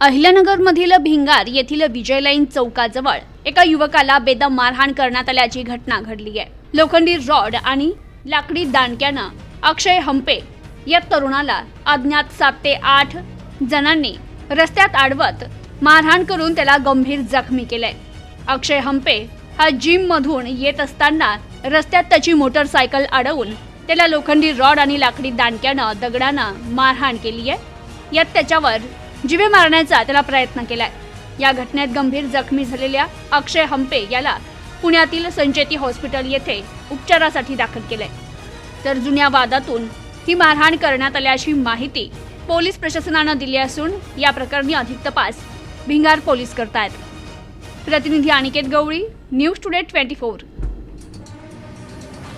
अहिल्यानगरमधील भिंगार येथील विजय लाईन चौकाजवळ एका युवकाला बेदम मारहाण करण्यात आल्याची घटना घडली आहे. लोखंडी रॉड आणि लाकडी दांडक्यानं अक्षय हंपे या तरुणाला अज्ञात सात ते आठ जणांनी रस्त्यात अडवत मारहाण करून त्याला गंभीर जखमी केलंय. अक्षय हंपे हा जिम मधून येत असताना रस्त्यात त्याची मोटरसायकल अडवून त्याला लोखंडी रॉड आणि लाकडी दांडक्यानं दगडानं मारहाण केली आहे. यात त्याच्यावर जिवे मारण्याचा त्याला प्रयत्न केलाय. या घटनेत गंभीर जखमी झालेल्या अक्षय हंपे याला पुण्यातील संचेती हॉस्पिटल येथे उपचारासाठी दाखल केलंय. तर जुन्या वादातून ही मारहाण करण्यात आल्याची माहिती पोलीस प्रशासनानं दिली असून या प्रकरणी अधिक तपास भिंगार पोलीस करतायत. प्रतिनिधी Aniket Gawali news today twenty four.